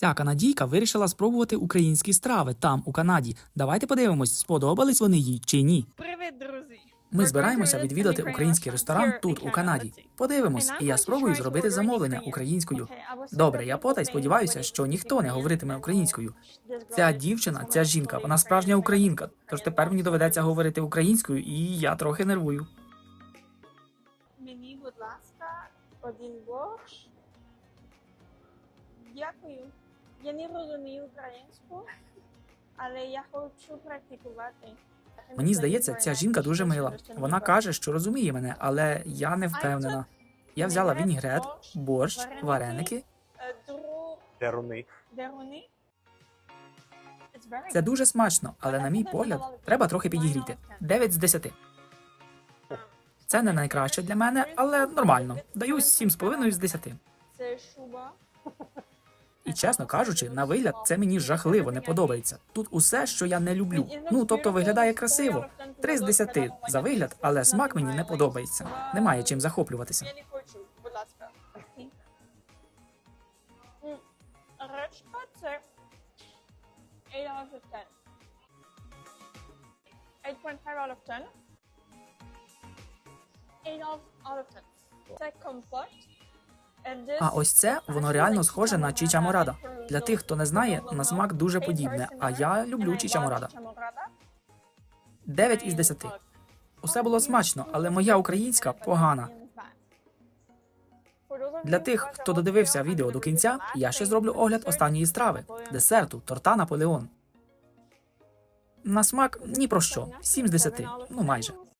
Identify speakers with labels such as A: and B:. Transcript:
A: Ця канадійка вирішила спробувати українські страви там, у Канаді. Давайте подивимось, сподобались вони їй чи ні.
B: Привіт, друзі!
A: Ми збираємося відвідати український ресторан тут, у Канаді. Подивимось, і я спробую зробити замовлення українською. Добре, я потай сподіваюся, що ніхто не говоритиме українською. Ця дівчина, ця жінка, вона справжня українка. Тож тепер мені доведеться говорити українською, і я трохи нервую.
B: Мені, будь ласка, один борщ. Дякую. Я не розумію українську, але я хочу практикувати.
A: Мені здається, ця жінка дуже мила. Вона каже, що розуміє мене, але я не впевнена. Я взяла вінігрет, борщ, вареники.
B: Е,
C: Деруни.
B: деруни.
A: Це дуже смачно, але на мій погляд, треба трохи підігріти. 9 з 10. Це не найкраще для мене, але нормально. Даю 7,5 з 10.
B: Це шуба.
A: І чесно кажучи, на вигляд це мені жахливо не подобається. Тут усе, що я не люблю. Ну тобто виглядає красиво. 3 з 10 за вигляд, але смак мені не подобається. Немає чим захоплюватися.
B: Речка це 8 out of 10. 8.5 out of 10. 8 out of 10. Це компот.
A: А ось це воно реально схоже на чіча морада. Для тих, хто не знає, на смак дуже подібне. А я люблю чіча морада. 9 із 10. Усе було смачно, але моя українська погана. Для тих, хто додивився відео до кінця, я ще зроблю огляд останньої страви десерту, торта Наполеон. На смак ні про що. 7 з 10. Ну майже.